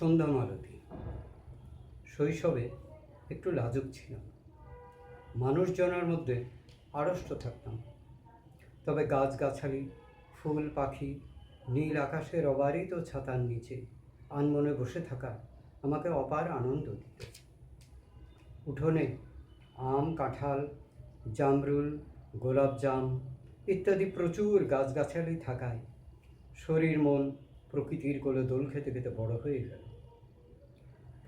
সন্ধ্যা মালতী। শৈশবে একটু লাজুক ছিলাম। মানুষজনের মধ্যে আড়ষ্ট থাকতাম। তবে গাছগাছালি, ফুল পাখি, নীল আকাশের অবারিত ছাতার নিচে আনমনে বসে থাকা আমাকে অপার আনন্দ দিত। উঠোনে আম, কাঁঠাল, জামরুল গোলাপজাম ইত্যাদি প্রচুর গাছগাছালি থাকায় শরীর, মন প্রকৃতির কোলে দোল খেতে খেতে বড় হয়ে গেল।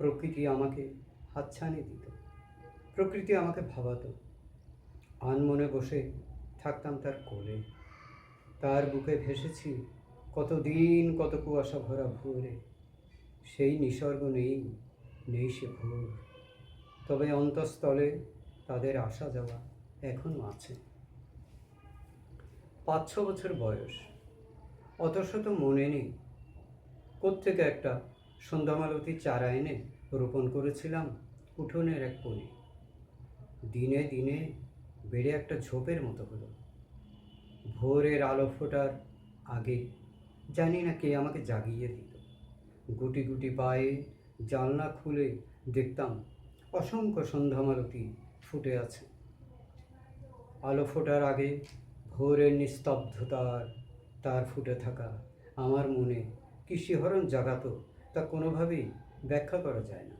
প্রকৃতি আমাকে হাতছানি দিত। প্রকৃতি আমাকে ভাবাতো। আনমনে বসে থাকতাম তার কোলে। তার বুকে ভেসেছি কতদিন কত কুয়াশা ভরা ভোরে। সেই নিসর্গ নেই নেই সে ভোর। তবে অন্তঃস্থলে তাদের আসা যাওয়া এখনও আছে। পাঁচ ছ বছর বয়স। অত শত মনে নেই। কোত্থেকে একটা সন্ধ্যামালতির চারা এনে রোপণ করেছিলাম উঠোনের এক কোণে। দিনে দিনে বেড়ে একটা ঝোপের মতো হলো। ভোরের আলো ফোটার আগে জানি না কে আমাকে জাগিয়ে দিত। গুটি গুটি পায়ে জানলা খুলে দেখতাম অসংখ্য সন্ধ্যামালতি ফুটে আছে। আলো ফোটার আগে ভোরের নিস্তব্ধতার তার ফুটে থাকা আমার মনে কি শিহরণ জাগাতো তা কোনোভাবেই ব্যাখ্যা করা যায় না।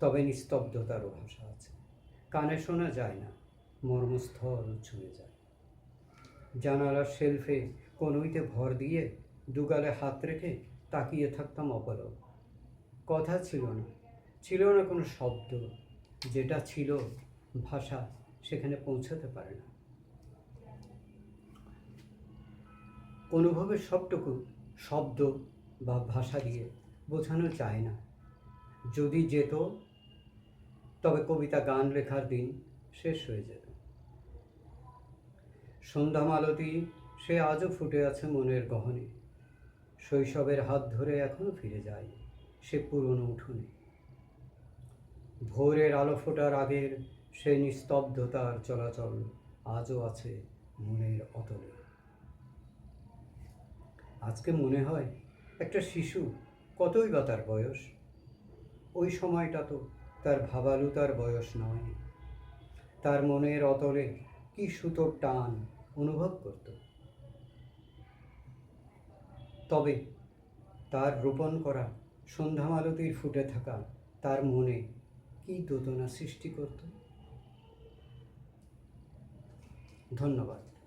তবে নিস্তব্ধতারও ভাষা আছে। কানে শোনা যায় না, মর্মস্থল ছুঁয়ে যায়। জানালার শেলফে কনুইতে ভর দিয়ে দুগালে হাত রেখে তাকিয়ে থাকতাম অপলক কথা ছিল না ছিল না কোনো শব্দ, যেটা ছিল ভাষা সেখানে পৌঁছাতে পারে না। অনুভবের সবটুকু শব্দ বা ভাষা দিয়ে বোঝানো যায় না। যদি যেত, তবে কবিতা গান লেখার দিন শেষ হয়ে যেত। সন্ধ্যা মালতী, সে আজও ফুটে আছে মনের গহনে। শৈশবের হাত ধরে এখনও ফিরে যায় সে পুরনো উঠোনে। ভোরের আলো ফোটার আগের সে নিস্তব্ধতার চলাচল আজও আছে মনের অতলে। আজকে মনে হয় একটা শিশু কতই বা তার বয়স? ওই সময়টা তো তার ভাবালুতার বয়স নয়। তার মনের অতলে কি সুতোর টান অনুভব করত? তবে তার রোপণ করা সন্ধ্যামালতির ফুটে থাকা তার মনে কি দোদনা সৃষ্টি করত? ধন্যবাদ।